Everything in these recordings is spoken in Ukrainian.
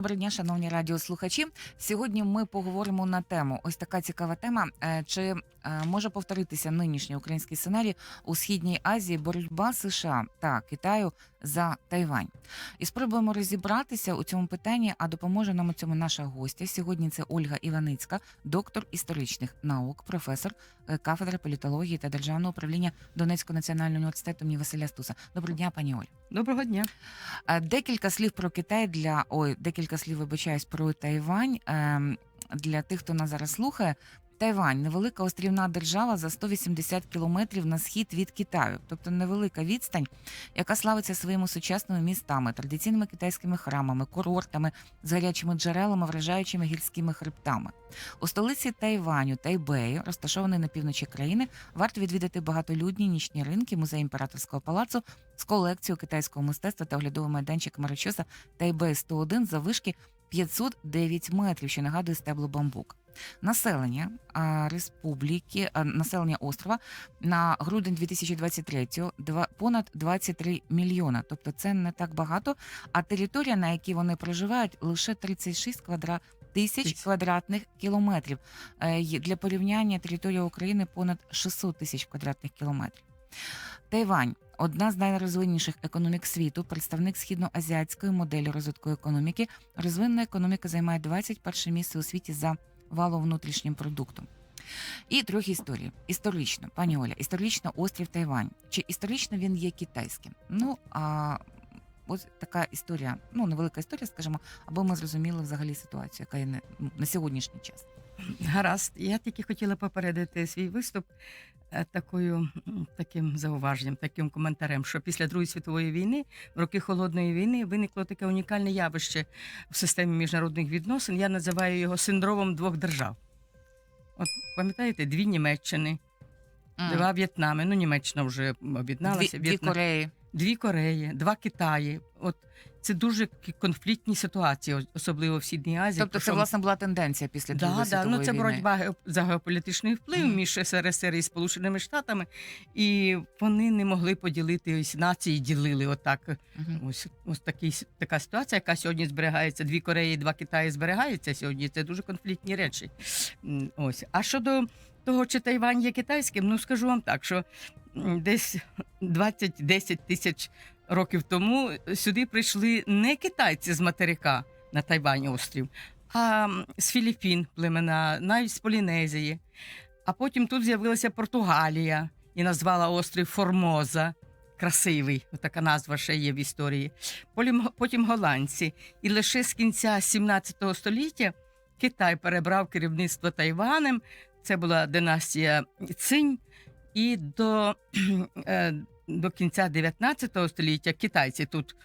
Доброго дня, шановні радіослухачі. Сьогодні ми поговоримо на тему. Ось така цікава тема. Е, Чи може повторитися нинішній український сценарій у східній Азії боротьба США та Китаю за Тайвань? І спробуємо розібратися у цьому питанні. А допоможе нам у цьому наша гостя. Сьогодні це Ольга Іваницька, доктор історичних наук, професор е, кафедри політології та державного управління Донецького національного університету імені Василя Стуса. Доброго дня, пані Оль. Доброго дня. Е, Декілька слів про Китай для ой, декілька слів вибачаюсь про Тайвань. Ем, Для тих, хто нас зараз слухає. Тайвань невелика острівна держава за 180 кілометрів на схід від Китаю, тобто невелика відстань, яка славиться своїми сучасними містами, традиційними китайськими храмами, курортами з гарячими джерелами, вражаючими гірськими хребтами. У столиці Тайваню, Тайбеї, розташований на півночі країни, варто відвідати багатолюдні нічні ринки, музей імператорського палацу з колекцією китайського мистецтва та оглядовий майданчик Маричоса Тайбей 101 за вишки 509 метрів, що нагадує стебло бамбук. Населення а, республіки, а, населення острова на грудень 2023-го два- понад 23 мільйона. Тобто це не так багато. А територія, на якій вони проживають, лише 36 квадра... тисяч Тисяч. квадратних кілометрів. Е, Для порівняння територія України понад 600 тисяч квадратних кілометрів. Тайвань одна з найрозвинніших економік світу, представник східноазіатської моделі розвитку економіки. Розвинена економіка займає 21 місце у світі за валовим внутрішнім продуктом. І трьох історії. Історично, пані Оля, історично острів Тайвань. Чи історично він є китайським? Ну а ось така історія, ну невелика історія, скажімо, аби ми зрозуміли взагалі ситуацію, яка є на сьогоднішній час. Гаразд. Я тільки хотіла попередити свій виступ е, такою, таким зауваженням, таким коментарем, що після Другої світової війни, в роки холодної війни, виникло таке унікальне явище в системі міжнародних відносин. Я називаю його синдромом двох держав. От пам'ятаєте, дві Німеччини, два В'єтнами. Ну, Німеччина вже об'єдналася. дві, дві Кореї. дві Кореї, два Китаї. От це дуже конфліктні ситуації, особливо в Східній Азії. Тобто це власне була тенденція після Да, Другої да, світової ну це війни. боротьба за геополітичний вплив Мгм. між СРСР і Сполученими Штатами, і вони не могли поділити ось нації, ділили отак. Мгм. Ось ось такий, така ситуація, яка сьогодні зберігається. Дві Кореї, два Китаї зберігаються сьогодні. Це дуже конфліктні речі. Ось. А щодо того, чи Тайвань є китайським, ну скажу вам так, що десь 20-10 тисяч років тому сюди прийшли не китайці з материка на Тайвань острів, а з Філіппін племена, навіть з Полінезії. А потім тут з'явилася Португалія і назвала острів Формоза. Красивий, така назва ще є в історії. Потім голландці. І лише з кінця 17 століття Китай перебрав керівництво Тайванем. Це була династія Цинь. І до, е, до кінця 19 століття китайці тут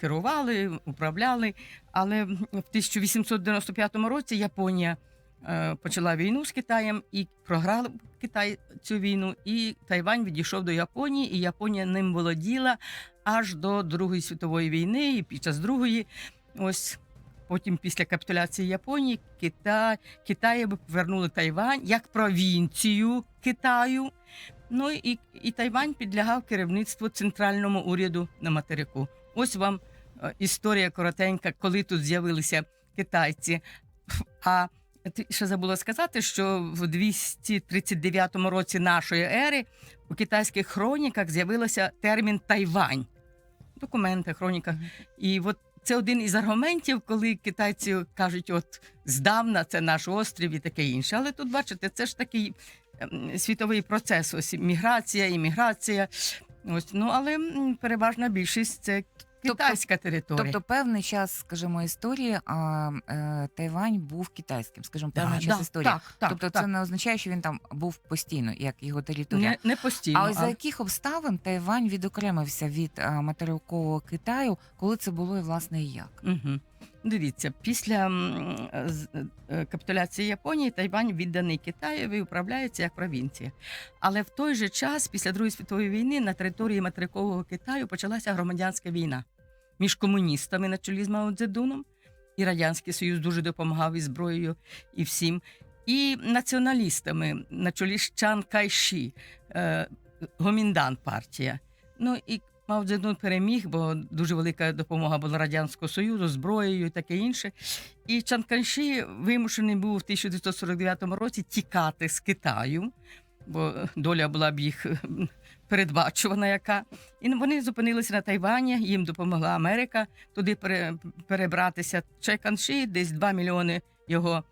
керували, управляли. Але в 1895 році Японія е, почала війну з Китаєм і програла Китай цю війну. І Тайвань відійшов до Японії, і Японія ним володіла аж до Другої світової війни. І під час другої, ось потім, після капітуляції Японії, Китай, Китаєві повернули Тайвань як провінцію Китаю. Ну і, і Тайвань підлягав керівництву центральному уряду на материку. Ось вам е, історія коротенька, коли тут з'явилися китайці. А ще забула сказати, що в 239 році нашої ери у китайських хроніках з'явився термін Тайвань. Документи, хроніках. І от це один із аргументів, коли китайці кажуть, от здавна це наш острів і таке інше. Але тут, бачите, це ж такий світовий процес. Ось міграція, імміграція. Ось, ну але переважна більшість це китайська територія. Тобто певний час, скажімо, історії, а е, Тайвань був китайським, скажімо, Да, певний час да, історії. Так, так, тобто так. це не означає, що він там був постійно, як його територія. не, не постійно. а ось за яких обставин Тайвань відокремився від е, материкового Китаю, коли це було і власне і як? Угу. Дивіться, після е, капітуляції Японії Тайвань відданий Китаєві і управляється як провінція. Але в той же час, після Другої світової війни, на території материкового Китаю почалася громадянська війна між комуністами на чолі з Мао Цзедуном, і Радянський Союз дуже допомагав і зброєю, і всім, і націоналістами на чолі з Чан Кайші, е, Гоміндан партія. Ну і Мао Цзедун переміг, бо дуже велика допомога була Радянського Союзу, зброєю і таке інше. І Чан Канші вимушений був в 1949 році тікати з Китаю, бо доля була б їх передбачувана яка. І вони зупинилися на Тайвані, їм допомогла Америка туди пере, перебратися. Чай Канші, десь 2 мільйони його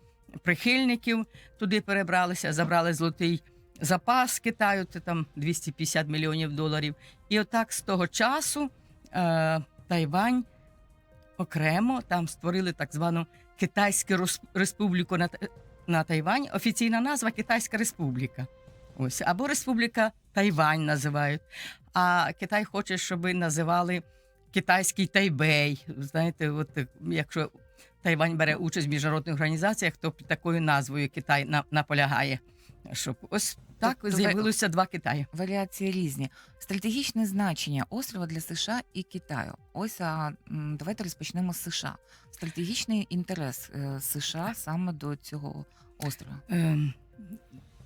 прихильників туди перебралися, забрали золотий запас Китаю, це там 250 мільйонів доларів. І отак з того часу е, Тайвань окремо там створили так звану Китайську Республіку на, на Тайвані. Офіційна назва Китайська Республіка. Ось або Республіка Тайвань називають. А Китай хоче, щоб називали Китайський Тайбей. Знаєте, от якщо Тайвань бере участь в міжнародних організаціях, то такою назвою Китай на, наполягає. Щоб ось так Тобто ви- з'явилося два Китаї. Варіації різні. Стратегічне значення острова для США і Китаю. Ось а м, давайте розпочнемо з США. Стратегічний інтерес е, США саме до цього острова. Ем,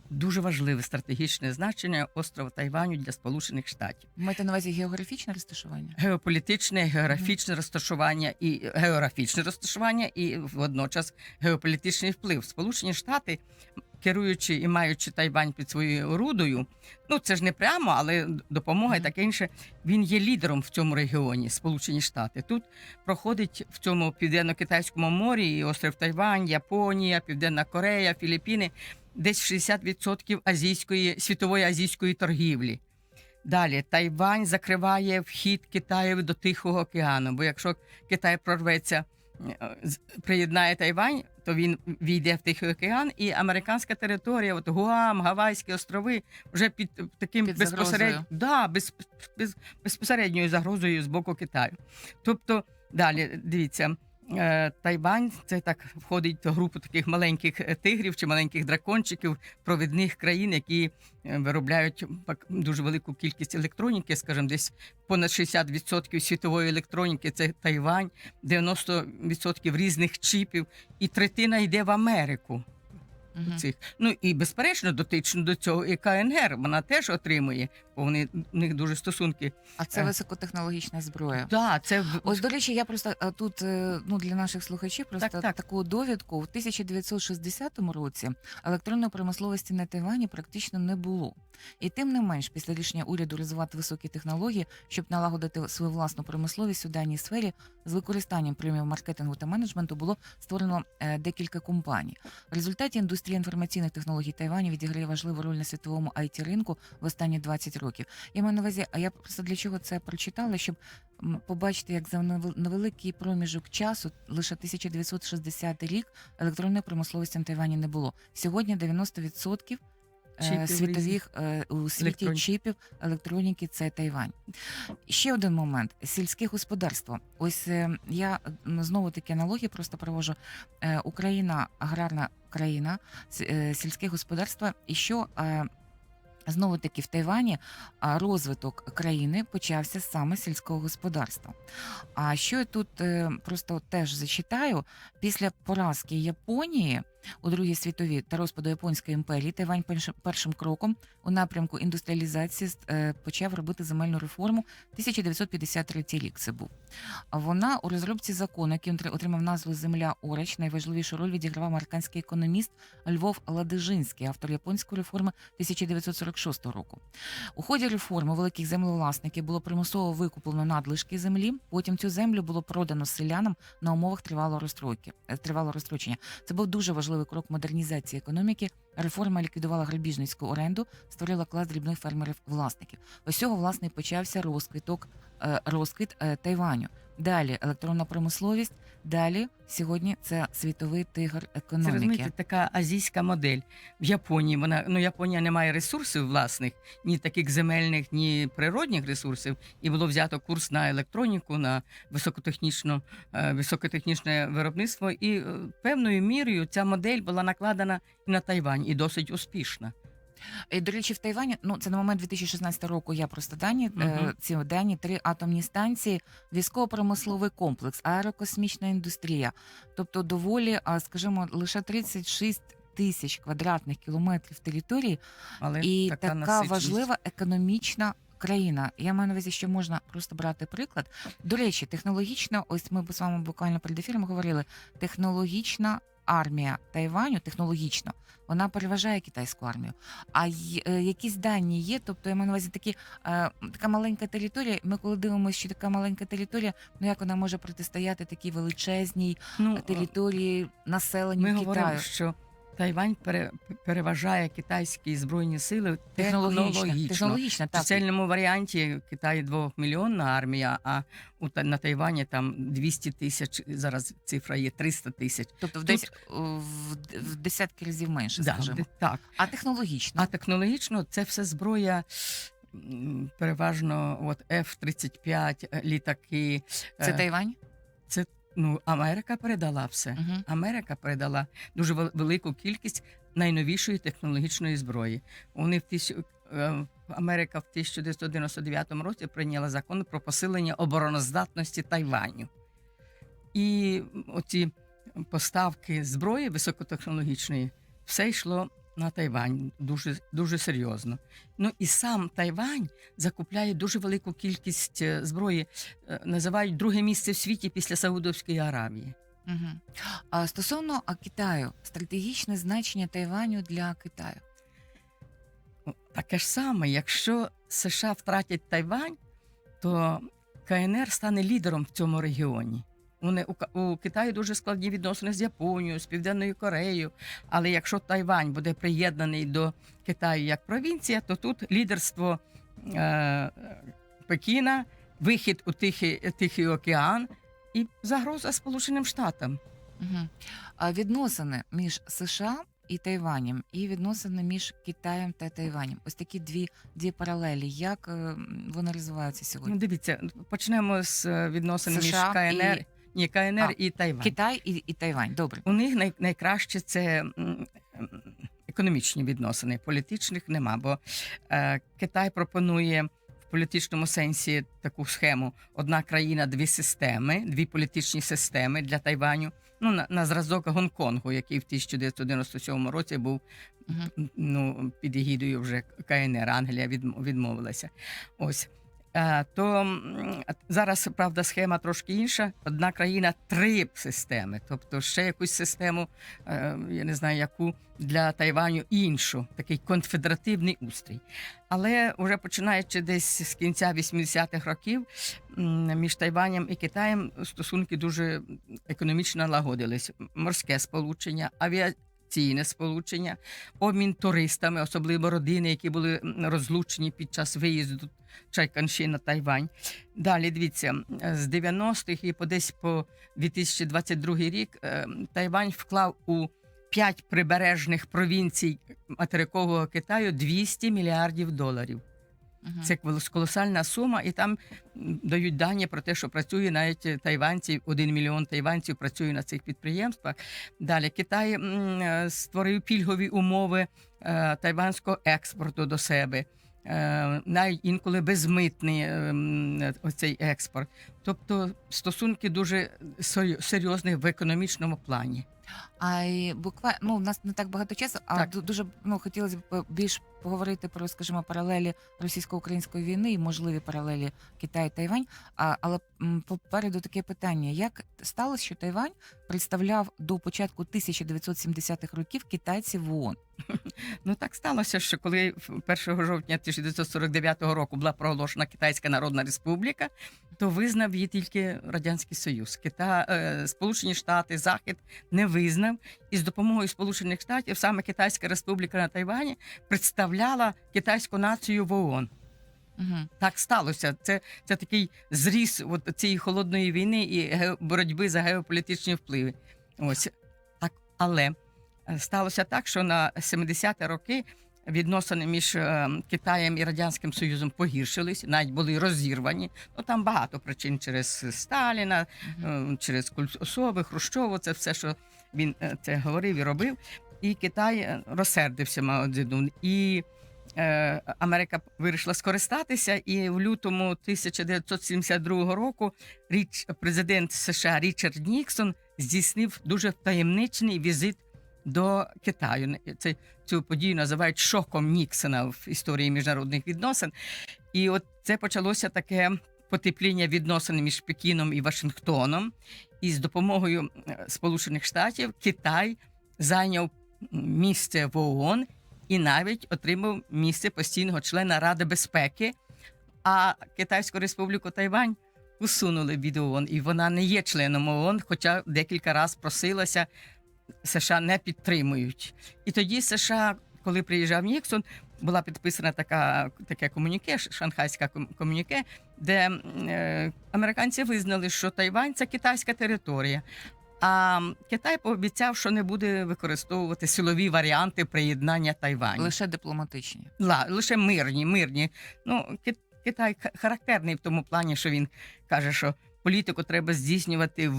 дуже важливе стратегічне значення острова Тайваню для Сполучених Штатів. Маєте на увазі географічне розташування? Геополітичне, географічне розташування і географічне розташування, і водночас геополітичний вплив. Сполучені Штати, керуючи і маючи Тайвань під своєю орудою, ну це ж не прямо, але допомога і таке інше. Він є лідером в цьому регіоні, Сполучені Штати. Тут проходить в цьому південно-китайському морі і острів Тайвань, Японія, Південна Корея, Філіппіни, десь 60% азійської світової азійської торгівлі. Далі Тайвань закриває вхід Китаю до Тихого океану. Бо якщо Китай прорветься, приєднає Тайвань, то він війде в Тихий океан, і американська територія, от Гуам, Гавайські острови, вже під таким Під безпосередньо да, без, без, безпосередньою загрозою з боку Китаю. Тобто, далі дивіться. Е, Тайвань це так входить в групу таких маленьких е, тигрів чи маленьких дракончиків провідних країн, які е, виробляють дуже велику кількість електроніки, скажімо, десь понад 60% світової електроніки це Тайвань, 90% різних чіпів, і третина йде в Америку. Мгм. Цих ну і безперечно дотично до цього і КНР вона теж отримує, бо вони в них дуже стосунки. А це Е. високотехнологічна зброя. Да, це в- Ось, до речі, я просто е, тут е, ну для наших слухачів просто Так, так. таку довідку. У 1960 році електронної промисловості на Тайвані практично не було. І тим не менш, після рішення уряду розвивати високі технології, щоб налагодити свою власну промисловість у даній сфері, з використанням преміум маркетингу та менеджменту було створено декілька компаній. В результаті індустрія інформаційних технологій Тайваню відіграє важливу роль на світовому it ринку в останні 20 років. Я маю на увазі, а я просто для чого це прочитала, щоб побачити, як за невел- невеликий проміжок часу, лише 1960 рік, електронної промисловості на Тайвані не було. Сьогодні 90% е, Чіпів світових е, у світі чіпів електроніки це Тайвань. Ще один момент: сільське господарство. Ось е, я знову такі аналогії просто провожу. Е, Україна аграрна країна, е, сільське господарство. І що е, знову таки в Тайвані розвиток країни почався саме сільського господарства. А що я тут е, просто теж зачитаю, після поразки Японії у Другій світовій та розпаду Японської імперії Тайвань першим, кроком у напрямку індустріалізації е, почав робити земельну реформу 1953 рік. Це був. Вона у розробці закону, який отримав назву Земля Орач, найважливішу роль відігравав американський економіст Львов Ладижинський, автор японської реформи 1946 року. У ході реформи великих землевласників було примусово викуплено надлишки землі. Потім цю землю було продано селянам на умовах тривалого розстройки е, тривалого розстрочення. Це був дуже важливий крок модернізації економіки. Реформа ліквідувала грабіжницьку оренду, створила клас дрібних фермерів-власників. Ось цього власне почався розквіток е, розквіт е, Тайваню. Далі електронна промисловість. Далі сьогодні це світовий тигр Це економіки. розумієте, така азійська модель. В Японії вона ну Японія не має ресурсів власних, ні таких земельних, ні природних ресурсів. І було взято курс на електроніку, на високотехнічну, е, високотехнічне виробництво. І е, певною мірою ця модель була накладена і на Тайвань, і досить успішна. І, до речі, в Тайвані, ну це на момент 2016 року. Я просто дані Мгм. ці дані три атомні станції, військово-промисловий комплекс, аерокосмічна індустрія. Тобто, доволі, скажімо, лише 36 тисяч квадратних кілометрів території, Але і така, така, важлива економічна країна. Я маю на увазі, що можна просто брати приклад. До речі, технологічно, ось ми з вами буквально перед ефіром говорили, технологічна армія Тайваню, технологічно, вона переважає китайську армію. А й- е, якісь дані є, тобто я маю на увазі такі, е, така маленька територія. Ми коли дивимося, що така маленька територія, ну як вона може протистояти такій величезній Ну, території населенню ми Китаю? говоримо, що Тайвань пере, переважає китайські збройні сили Технологічно, технологічно. технологічно В так. чисельному варіанті Китай двохмільйонна армія, а у на Тайвані там 200 тисяч. Зараз цифра є 300 тисяч. Тобто в, Тут- десь, в, в десятки разів менше, Да, скажімо. так. А технологічно? А технологічно це все зброя. Переважно от F-35, е, літаки. Це Е, Тайвань? Ну, Америка передала все. Угу. Америка передала дуже вел- велику кількість найновішої технологічної зброї. Вони в тисячу е, Америка в 1999 році прийняла закон про посилення обороноздатності Тайваню. І оці поставки зброї високотехнологічної все йшло на Тайвань дуже, дуже серйозно. Ну і сам Тайвань закупляє дуже велику кількість е, зброї, е, називають друге місце в світі після Саудовської Аравії. Угу. А стосовно а, Китаю, стратегічне значення Тайваню для Китаю. Таке ж саме, якщо США втратять Тайвань, то КНР стане лідером в цьому регіоні. Вони у, у Китаї дуже складні відносини з Японією, з Південною Кореєю. Але якщо Тайвань буде приєднаний до Китаю як провінція, то тут лідерство е, Пекіна, вихід у Тихий, Тихий океан і загроза Сполученим Штатам. Угу. А відносини між США і Тайванем, і відносини між Китаєм та Тайванем. Ось такі дві, дві паралелі. Як е, вони розвиваються Ну, сьогодні? дивіться, почнемо з е, відносин між КНР, і- ні, КНР А, і Тайвань. Китай і, і Тайвань. Добре. У них най, найкраще це економічні відносини, політичних нема, бо е, Китай пропонує в політичному сенсі таку схему: одна країна, дві системи, дві політичні системи для Тайваню. Ну, на, на зразок Гонконгу, який в 1997 році був м, ну, під егідою вже КНР, Англія відм- відмовилася. Ось. Е, То зараз, правда, схема трошки інша. Одна країна, три системи. Тобто ще якусь систему, е, я не знаю, яку для Тайваню іншу, такий конфедеративний устрій. Але вже починаючи десь з кінця 80-х років між Тайванем і Китаєм стосунки дуже економічно налагодились. Морське сполучення, авіаційне сполучення, обмін туристами, особливо родини, які були розлучені під час виїзду Чайканші на Тайвань. Далі дивіться, з 90-х і по десь по 2022 рік е, Тайвань вклав у п'ять прибережних провінцій материкового Китаю 200 мільярдів доларів. Це колосальна сума, і там дають дані про те, що працює навіть тайванці, один мільйон тайванців працює на цих підприємствах. Далі Китай е, створив пільгові умови е, тайванського експорту до себе. Е, навіть інколи безмитний е, оцей експорт. Тобто стосунки дуже серйо- серйозні в економічному плані. А й буквально ну, у нас не так багато часу, а Так. ду- дуже ну хотілося б більш поговорити про, скажімо, паралелі російсько-української війни і можливі паралелі Китай Тайвань. А, але попереду таке питання: як сталося, що Тайвань представляв до початку 1970-х років китайців в ООН? Ну так сталося, що коли в 1 жовтня 1949 року була проголошена Китайська Народна Республіка, то визнав її тільки Радянський Союз. Кита... е, Сполучені Штати, Захід не визнав, і з допомогою Сполучених Штатів саме Китайська Республіка на Тайвані представляла китайську націю в ООН. Угу. Так сталося. Це, це такий зріз от цієї холодної війни і боротьби за геополітичні впливи. Ось так, але е, сталося так, що на 70-ті роки відносини між е, Китаєм і Радянським Союзом погіршились, навіть були розірвані. Ну там багато причин через Сталіна, е, через культ особи, Хрущову, це все, що він це говорив і робив. І Китай розсердився Мао Цзедун. І Америка вирішила скористатися, і в лютому 1972 року річ, президент США Річард Ніксон здійснив дуже таємничний візит до Китаю. Це цю подію називають шоком Ніксона в історії міжнародних відносин. І от це почалося таке потепління відносин між Пекіном і Вашингтоном. І з допомогою е, Сполучених Штатів Китай зайняв місце в ООН і навіть отримав місце постійного члена Ради безпеки. А Китайську Республіку Тайвань усунули від ООН, і вона не є членом ООН, хоча декілька разів просилася. США не підтримують. І тоді США, коли приїжджав Ніксон, була підписана така таке комуніке, шанхайська ком- комуніке, де е, американці визнали, що Тайвань це китайська територія. А Китай пообіцяв, що не буде використовувати силові варіанти приєднання Тайваню. Лише дипломатичні. Ла, лише мирні, мирні. Ну, Китай ха- характерний в тому плані, що він каже, що політику треба здійснювати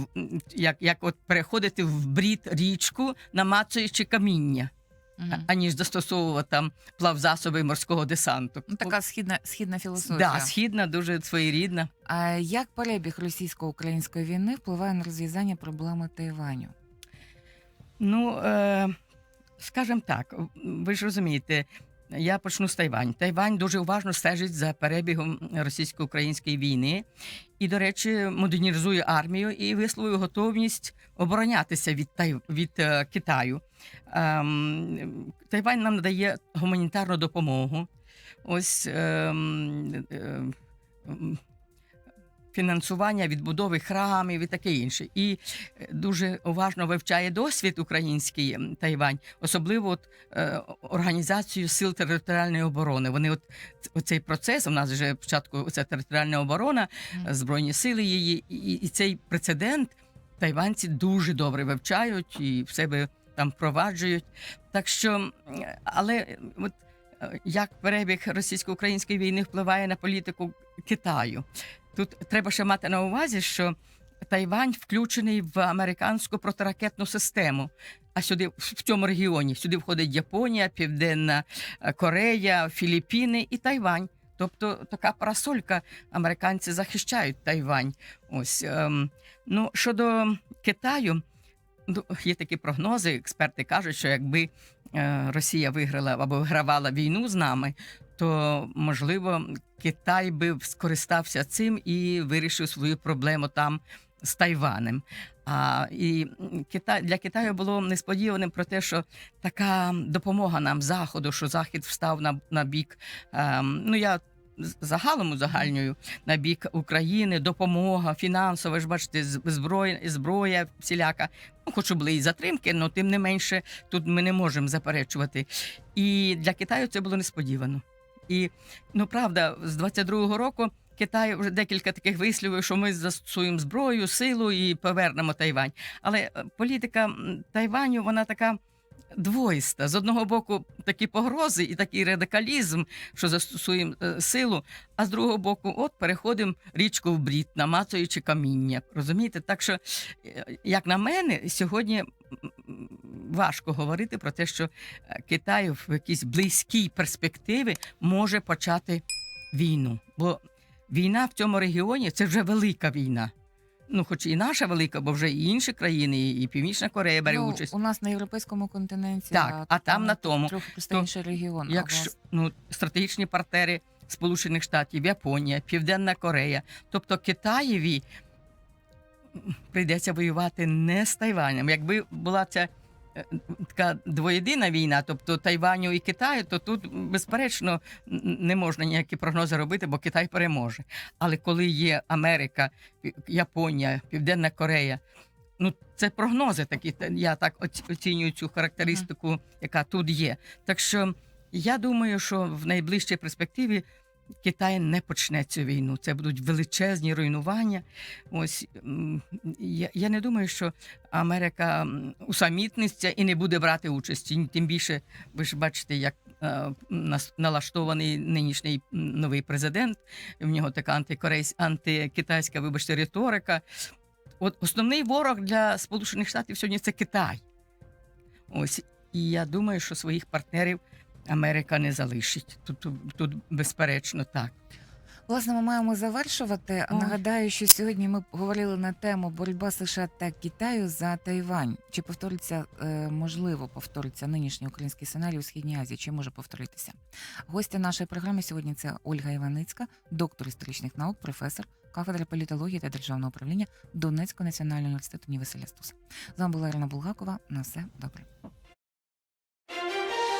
як, як от переходити в брід річку, намацуючи каміння, Мгм. аніж застосовувати там плавзасоби морського десанту. Ну, така східна, східна філософія. да, східна, дуже своєрідна. А як перебіг російсько-української війни впливає на розв'язання проблеми Тайваню? Ну, е, скажімо так, ви ж розумієте, я почну з Тайвань. Тайвань дуже уважно стежить за перебігом російсько-української війни і, до речі, модернізує армію і висловив готовність оборонятися від, Тай... від е, Китаю. Ем, Тайвань нам надає гуманітарну допомогу. Ось ем, е, фінансування відбудови храмів і таке інше. І е, дуже уважно вивчає досвід український Тайвань, особливо от, е, організацію сил територіальної оборони. Вони от ц- оцей процес у нас вже спочатку ця територіальна оборона, е, збройні сили її, і, і цей прецедент тайванці дуже добре вивчають і в себе там впроваджують. Так що, але от е, як перебіг російсько-української війни впливає на політику Китаю? Тут треба ще мати на увазі, що Тайвань включений в американську протиракетну систему. А сюди в цьому регіоні сюди входить Японія, Південна е, Корея, Філіппіни і Тайвань. Тобто така парасолька американці захищають Тайвань. Ось ем, ну щодо Китаю, ну, є такі прогнози. Експерти кажуть, що якби е, Росія виграла або вигравала війну з нами, то можливо Китай би скористався цим і вирішив свою проблему там з Тайванем. А і Китай для Китаю було несподіваним про те, що така допомога нам заходу, що захід встав на, на бік. ем, ну я загалом узагальнюю на бік України, допомога фінансова. ж бачите, зброя, зброя всіляка. Ну, хоч були і затримки, але тим не менше тут ми не можемо заперечувати. І для Китаю це було несподівано. І ну правда, з 22-го року Китай вже декілька таких висловив, що ми застосуємо зброю, силу і повернемо Тайвань. Але е, політика Тайваню вона така. Двоїста з одного боку такі погрози і такий радикалізм, що застосуємо е, силу, а з другого боку, от переходимо річку в брід, намацуючи каміння. Розумієте? Так що, е, як на мене, сьогодні важко говорити про те, що е, Китай в якійсь близькій перспективі може почати війну. Бо війна в цьому регіоні це вже велика війна. Ну, хоч і наша велика, бо вже і інші країни, і і Північна Корея бере ну, участь. у нас на європейському континенті, Так, а там на тому. трохи просто інший регіон. Якщо ну стратегічні партнери Сполучених Штатів, Японія, Південна Корея, тобто Китаєві прийдеться воювати не з Тайванем. Якби була ця така двоєдина війна, тобто Тайваню і Китаю, то тут безперечно не можна ніякі прогнози робити, бо Китай переможе. Але коли є Америка, Японія, Південна Корея. Ну, це прогнози такі. Я так оцінюю цю характеристику, яка тут є. Так що я думаю, що в найближчій перспективі Китай не почне цю війну. Це будуть величезні руйнування. Ось я, я не думаю, що Америка усамітниться і не буде брати участі. Тим більше, ви ж бачите, як е, налаштований нинішній новий президент. В нього така антикорейсь, антикитайська, вибачте, риторика. От основний ворог для Сполучених Штатів сьогодні це Китай. Ось і я думаю, що своїх партнерів Америка не залишить. Тут, тут, тут безперечно так. Власне, ми маємо завершувати. Ой. Нагадаю, що сьогодні ми говорили на тему боротьба США та Китаю за Тайвань. Чи повториться е, можливо повториться нинішній український сценарій у східній Азії? Чи може повторитися? Гостя нашої програми сьогодні це Ольга Іваницька, доктор історичних наук, професор кафедри політології та державного управління Донецького національного університету Василя Стуса. З вами була Ірина Булгакова. На все добре.